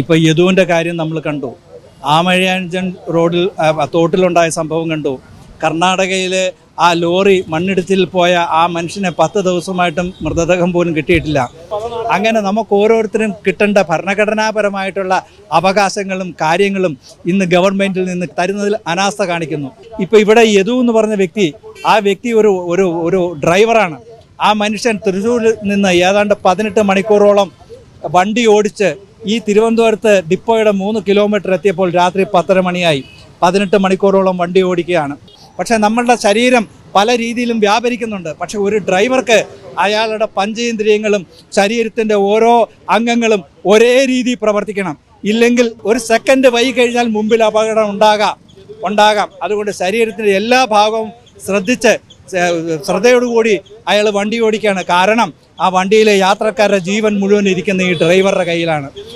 ഇപ്പോൾ യദുവിന്റെ കാര്യം നമ്മൾ കണ്ടു. ആമഴയാഞ്ചൻ റോഡിൽ തോട്ടിലുണ്ടായ സംഭവം കണ്ടു. കർണാടകയിലെ ആ ലോറി മണ്ണിടിച്ചിൽ പോയ ആ മനുഷ്യനെ പത്ത് ദിവസമായിട്ടും മൃതദേഹം പോലും കിട്ടിയിട്ടില്ല. അങ്ങനെ നമുക്ക് ഓരോരുത്തരും കിട്ടേണ്ട ഭരണഘടനാപരമായിട്ടുള്ള അവകാശങ്ങളും കാര്യങ്ങളും ഇന്ന് ഗവൺമെന്റിൽ നിന്ന് തരുന്നതിൽ അനാസ്ഥ കാണിക്കുന്നു. ഇപ്പോൾ ഇവിടെ യദു എന്ന് പറഞ്ഞ വ്യക്തി ആ വ്യക്തി ഒരു ഒരു ഒരു ഡ്രൈവറാണ്. ആ മനുഷ്യൻ തൃശ്ശൂരിൽ നിന്ന് ഏതാണ്ട് പതിനെട്ട് മണിക്കൂറോളം വണ്ടി ഓടിച്ച് ഈ തിരുവനന്തപുരത്ത് ഡിപ്പോയുടെ മൂന്ന് കിലോമീറ്റർ എത്തിയപ്പോൾ രാത്രി പത്തര മണിയായി. പതിനെട്ട് മണിക്കൂറോളം വണ്ടി ഓടിക്കുകയാണ്. പക്ഷേ നമ്മളുടെ ശരീരം പല രീതിയിലും വ്യാപരിക്കുന്നുണ്ട്. പക്ഷെ ഒരു ഡ്രൈവർക്ക് അയാളുടെ പഞ്ചേന്ദ്രിയങ്ങളും ശരീരത്തിന്റെ ഓരോ അംഗങ്ങളും ഒരേ രീതിയിൽ പ്രവർത്തിക്കണം. ഇല്ലെങ്കിൽ ഒരു സെക്കൻഡ് വൈകി കഴിഞ്ഞാൽ മുമ്പിൽ അപകടം ഉണ്ടാകാം. ഉണ്ടാകാം. അതുകൊണ്ട് ശരീരത്തിന്റെ എല്ലാ ഭാഗവും ശ്രദ്ധിച്ച് ശ്രദ്ധയോടുകൂടി അയാൾ വണ്ടി ഓടിക്കുകയാണ്. കാരണം ആ വണ്ടിയിലെ യാത്രക്കാരുടെ ജീവൻ മുഴുവൻ ഇരിക്കുന്ന ഈ ഡ്രൈവറുടെ കയ്യിലാണ്.